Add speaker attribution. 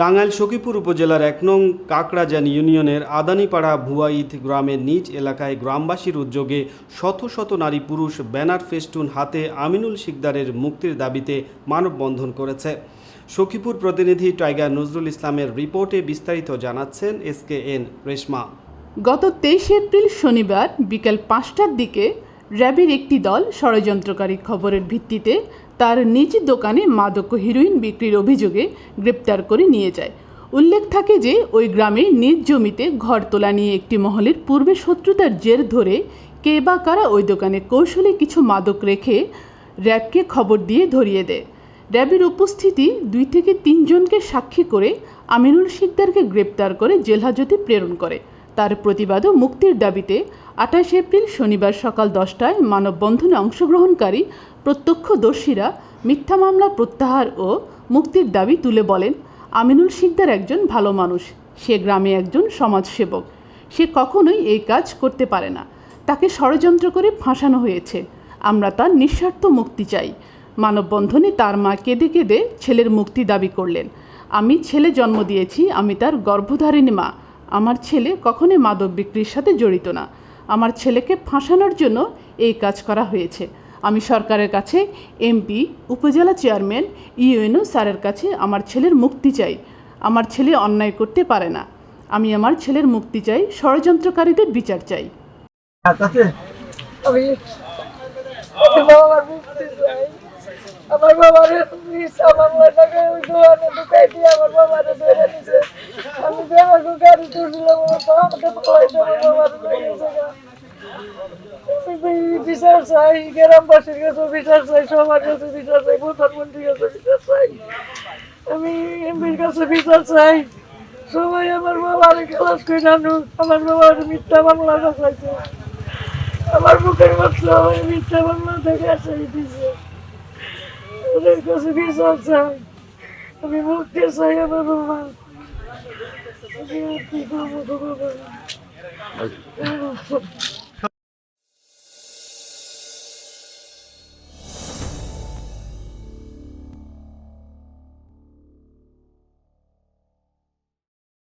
Speaker 1: টাঙ্গাইল সখীপুর উপজেলার এক নং কাকড়াজান ইউনিয়নের আদানিপাড়া ভুয়াইদ গ্রামের নিজ এলাকায় গ্রামবাসীর উদ্যোগে শত শত নারী পুরুষ ব্যানার ফেস্টুন হাতে আমিনুল শিকদারের মুক্তির দাবিতে মানববন্ধন করেছে। সখীপুর প্রতিনিধি টাইগার নজরুল ইসলামের রিপোর্টে বিস্তারিত জানাচ্ছেন এস কে এন রেশমা।
Speaker 2: গত তেইশে এপ্রিল শনিবার বিকেল পাঁচটার দিকে র্যাবের একটি দল ষড়যন্ত্রকারী খবরের ভিত্তিতে তার নিজ দোকানে মাদক হিরোইন বিক্রির অভিযোগে গ্রেপ্তার করে নিয়ে যায়। উল্লেখ থাকে যে, ওই গ্রামে নিজ জমিতে ঘর তোলা নিয়ে একটি মহলের পূর্বে শত্রুতার জের ধরে কে বা কারা ওই দোকানে কৌশলে কিছু মাদক রেখে র্যাবকে খবর দিয়ে ধরিয়ে দেয়। র্যাবের উপস্থিতি দুই থেকে তিনজনকে সাক্ষী করে আমিনুল শিকদারকে গ্রেপ্তার করে জেলহাজতে প্রেরণ করে। তার প্রতিবাদ ও মুক্তির দাবিতে আঠাশ এপ্রিল শনিবার সকাল দশটায় মানববন্ধনে অংশগ্রহণকারী প্রত্যক্ষদর্শীরা মিথ্যা মামলা প্রত্যাহার ও মুক্তির দাবি তুলে বলেন, আমিনুল শিকদার একজন ভালো মানুষ। সে গ্রামে একজন সমাজসেবক। সে কখনোই এই কাজ করতে পারে না। তাকে ষড়যন্ত্র করে ফাঁসানো হয়েছে। আমরা তার নিঃস্বার্থ মুক্তি চাই। মানববন্ধনে তার মা কেঁদে কেঁদে ছেলের মুক্তি দাবি করলেন, আমি ছেলে জন্ম দিয়েছি, আমি তার গর্ভধারিণী মা। আমার ছেলে কখনোই মাদক বিক্রির সাথে জড়িত না। আমার ছেলেকে ফাঁসানোর জন্য এই কাজ করা হয়েছে। আমি সরকারের কাছে এমপি উপজেলা চেয়ারম্যান ইউএনও স্যারের কাছে আমার ছেলের মুক্তি চাই। আমার ছেলে অন্যায় করতে পারে না। আমি আমার ছেলের মুক্তি চাই ষড়যন্ত্রকারীদের বিচার চাই।
Speaker 3: বাবার মুক্তি চাই। আমার বাবার আমার মনে ওই দোকানে ঢুকাই দিয়ে আমার বাবারে ধরে নিছে আমি দেবাকে গাড়ি তুলছিলাম আমাকে পয়সা আমার বাবার ধরে নিছে বিচার চাই, গ্রামবাসীর কাছে বিচার চাই, সবার কাছে বিচার চাই আমি এমপির কাছে বিচার চাই। সবাই আমার বাবার খেলাস করে আনুক, আমার বাবার মিথ্যা মামলা দেখাইছে আমার বুকের মধ্যে আমার মিথ্যা মামলা থেকে আসে দিছে ওদের কাছে বিচার চাই? আমি মুক্তি চাই আমার বাবা। কি করব বাবা